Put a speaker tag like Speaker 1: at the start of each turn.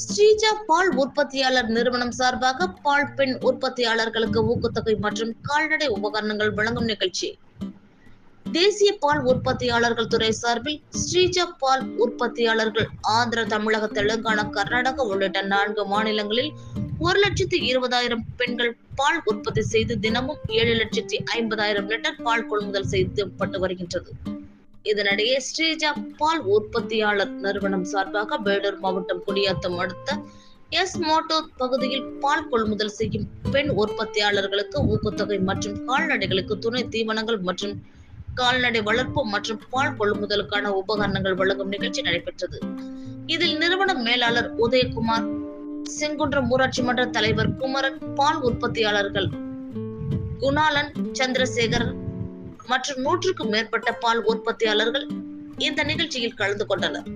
Speaker 1: ஸ்ரீஜா பால் உற்பத்தியாளர் நிறுவனம் சார்பாக பால் பெண் உற்பத்தியாளர்களுக்கு ஊக்கத்தொகை மற்றும் கால்நடை உபகரணங்கள் வழங்கும் நிகழ்ச்சி. தேசிய பால் உற்பத்தியாளர்கள் துறை சார்பில் ஸ்ரீஜா பால் உற்பத்தியாளர்கள் ஆந்திர தமிழக தெலுங்கானா கர்நாடகா உள்ளிட்ட நான்கு மாநிலங்களில் ஒரு லட்சத்தி இருபதாயிரம் பெண்கள் பால் உற்பத்தி செய்து தினமும் ஏழு லட்சத்தி ஐம்பதாயிரம் லிட்டர் பால் கொள்முதல் செய்யப்பட்டு வருகின்றது. இதனிடையே ஸ்ரீஜா பால் உற்பத்தியாளர் நிறுவனம் சார்பாக வேலூர் மாவட்டம் குடியாத்தம் அடுத்த எஸ் மோட்டோ பகுதியில் பால் கொள்முதல் செய்யும் பெண் உற்பத்தியாளர்களுக்கு ஊக்கத்தொகை மற்றும் கால்நடைகளுக்கு துணை தீவனங்கள் மற்றும் கால்நடை வளர்ப்பு மற்றும் பால் கொள்முதலுக்கான உபகரணங்கள் வழங்கும் நிகழ்ச்சி நடைபெற்றது. இதில் நிறுவன மேலாளர் உதயகுமார் செங்குன்றம் ஊராட்சி மன்ற தலைவர் குமரன் பால் உற்பத்தியாளர்கள் குணாலன் சந்திரசேகர் மற்றும் நூற்றுக்கும் மேற்பட்ட பால் உற்பத்தியாளர்கள் இந்த நிகழ்ச்சியில் கலந்து கொண்டனர்.